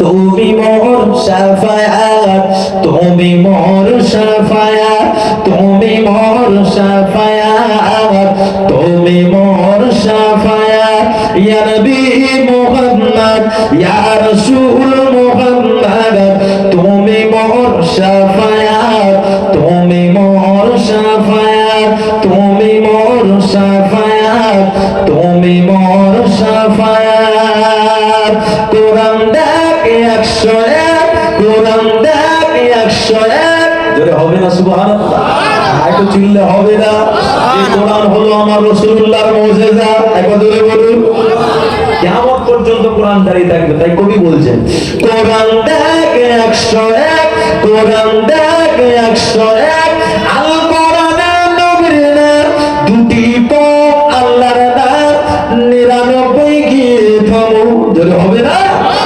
তুমি মোর সাফায়াত তুমি মোর সাফায়াত তুমি মোর সাফায়াত তুমি মোর সাফায়াত ইয়া নবী মুহাম্মদ, ইয়া রাসূল মুহাম্মদ, তুমি মোর সাফায়াত তুমি মোর সাফায়াত তুমি মোর সাফায়াত তুমি মোর সাফায়াত কোরআন ডাক একশো এক কোরআন ডাক একশো এক। জোরে হবে না সুবহানাল্লাহ? একটু চিল্লে হবে না? এই কোরআন হলো আমার রাসূলুল্লাহর মুজিজা। একবার জোরে বলুন। কেমন পর্যন্ত কোরআন দাঁড়িয়ে থাকবে তাই কবি বলছেন কোরআন ডাক একশো এক কোরআন ডাক একশো এক।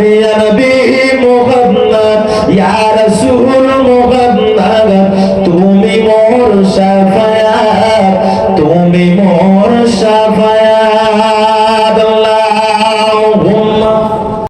يا نبي محمد يا رسول محمد তুমি মোর